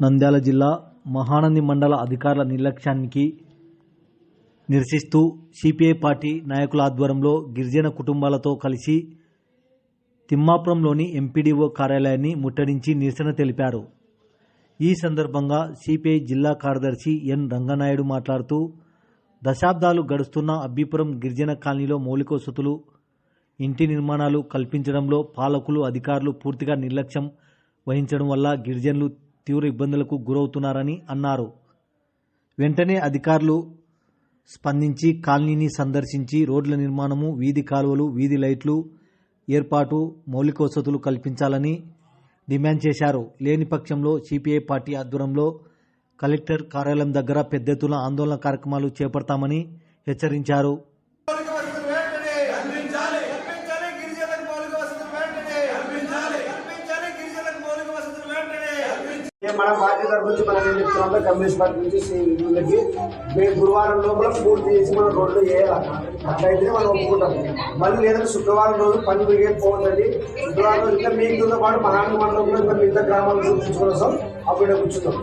నంద్యాల జిల్లా మహానంది మండల అధికారుల నిర్లక్ష్యానికి నిరసిస్తూ సిపిఐ పార్టీ నాయకుల ఆధ్వర్యంలో గిరిజన కుటుంబాలతో కలిసి తిమ్మాపురంలోని ఎంపీడీఓ కార్యాలయాన్ని ముట్టడించి నిరసన తెలిపారు. ఈ సందర్భంగా సిపిఐ జిల్లా కార్యదర్శి ఎన్ రంగనాయుడు మాట్లాడుతూ దశాబ్దాలు గడుస్తున్న అబ్బిపురం గిరిజన కాలనీలో మౌలిక వసతులు ఇంటి నిర్మాణాలు కల్పించడంలో పాలకులు అధికారులు పూర్తిగా నిర్లక్ష్యం వహించడం వల్ల గిరిజనులు తీవ్ర ఇబ్బందులకు గురవుతున్నారని అన్నారు. వెంటనే అధికారులు స్పందించి కాలనీని సందర్శించి రోడ్ల నిర్మాణము వీధి కాలువలు వీధి లైట్లు ఏర్పాటు మౌలిక వసతులు కల్పించాలని డిమాండ్ చేశారు. లేని పక్షంలో సిపిఐ పార్టీ ఆధ్వర్యంలో కలెక్టర్ కార్యాలయం దగ్గర పెద్ద ఎత్తున ఆందోళన కార్యక్రమాలు చేపడతామని హెచ్చరించారు మౌలిక వసతులు వెంటనే కల్పించాలి కల్పించాలి గిరిజనులకు మౌలిక వసతులు వెంటనే కల్పించాలి కల్పించాలి గిరిజనులకు మౌలిక వసతులు వెంటనే మన పార్టీ తరఫు నుంచి మనం ఏం చెప్తున్నాం కమ్యూనిస్ట్ పార్టీ నుంచి వీళ్ళకి మేము గురువారం లోపల పూర్తి చేసి మనం రోడ్లు వేయాలి? అట్లయితే మనం ఒప్పుకుంటాం. మళ్ళీ లేదంటే శుక్రవారం రోజు పనులు ఏం పోతుంది శుక్రవారం రోజు ఇంకా మీతో పాటు మహానంద మండలంలో ఇంకా మిగతా గ్రామాలు చూపించుకుని వస్తాం అప్పుడు కూర్చున్నాం.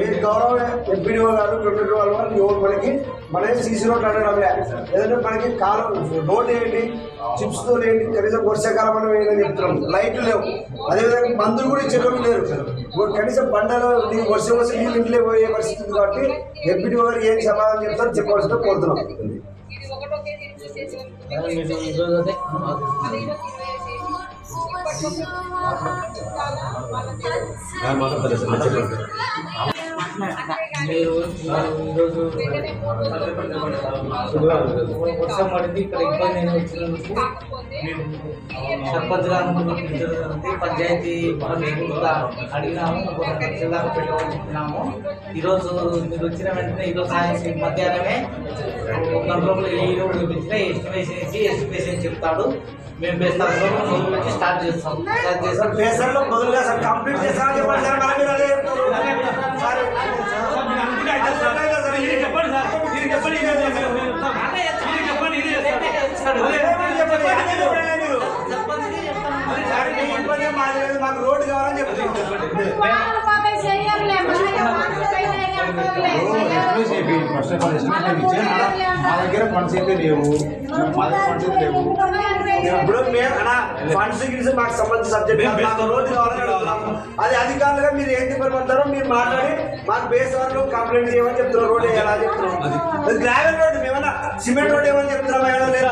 మీరు గౌరవ ఎంపీడీఓ గారు రెండు వాళ్ళ వాళ్ళు ఎవరు మనకి మన సీసీ రోడ్ అనడం ఏదంటే మనకి కాలం రోడ్ ఏంటి చిప్స్తో ఏంటి కనీసం వర్షాకాలం ఏంటని చెప్తున్నాం. లైట్లు లేవు. అదేవిధంగా మందులు కూడా ఇచ్చేటప్పుడు లేరు. ఇప్పుడు కనీసం బండలో నీకు వర్షం వస్తే నీళ్ళు ఇంట్లో పోయే పరిస్థితి ఉంది కాబట్టి ఎంపీడీఓ గారు ఏం సమాధానం చెప్తారో చెప్పవలసిన కోరుతున్నాం. ఇది వర్షం పడింది ఇక్కడ ఇబ్బంది వచ్చినందుకు సర్పంచ్ గారు జరిగింది పంచాయతీ అడిగినాము ఒక రెండు ఈరోజు మీరు వచ్చిన వెంటనే ఈరోజు సాయంత్రం మధ్యాహ్నమే ఒక గంట లోపల ఏ ఈరోజు చూపించిన ఎస్టిమేషన్ ఇచ్చి ఎస్టిమేషన్ చెప్తాడు మేము బేస్తాం స్టార్ట్ చేస్తాం స్టార్ట్ చేస్తాం పేసర్లో మొదలుగా సార్ కంప్లీట్ చేస్తామని చెప్పండి సార్ మళ్ళీ మీరు అదే చెప్తారు. సార్, సర్పంచ్కి చెప్తాను సార్, మీ ఇబ్బంది ఏం మాది లేదు. మాకు రోడ్డు కావాలని చెప్తున్నాం వాళ్ళు పాపం చెయ్యరులే, మన మనసు పైన ఏమనుకోరులే, మా దగ్గర ఫండ్స్ అయితే లేవు. మా దగ్గర ఫండ్స్ అయితే లేవు. ఇప్పుడు మేము అన్నా ఫండ్స్ గిడ్స్ మాకు సంబంధించిన సబ్జెక్ట్ అడుగుతున్నాం. అది అధికారులుగా మీరు ఏం చెప్పమంటారో మీరు మాట్లాడి మాకు బేస్ వాళ్ళు కంప్లైంట్ చేయమని చెప్తున్నారు. రోడ్డు ఎలా చెప్తున్నాం అది. గ్రావెల్ రోడ్డు మేమన్నా సిమెంట్ రోడ్డు ఏమని చెప్తున్నాం లేదు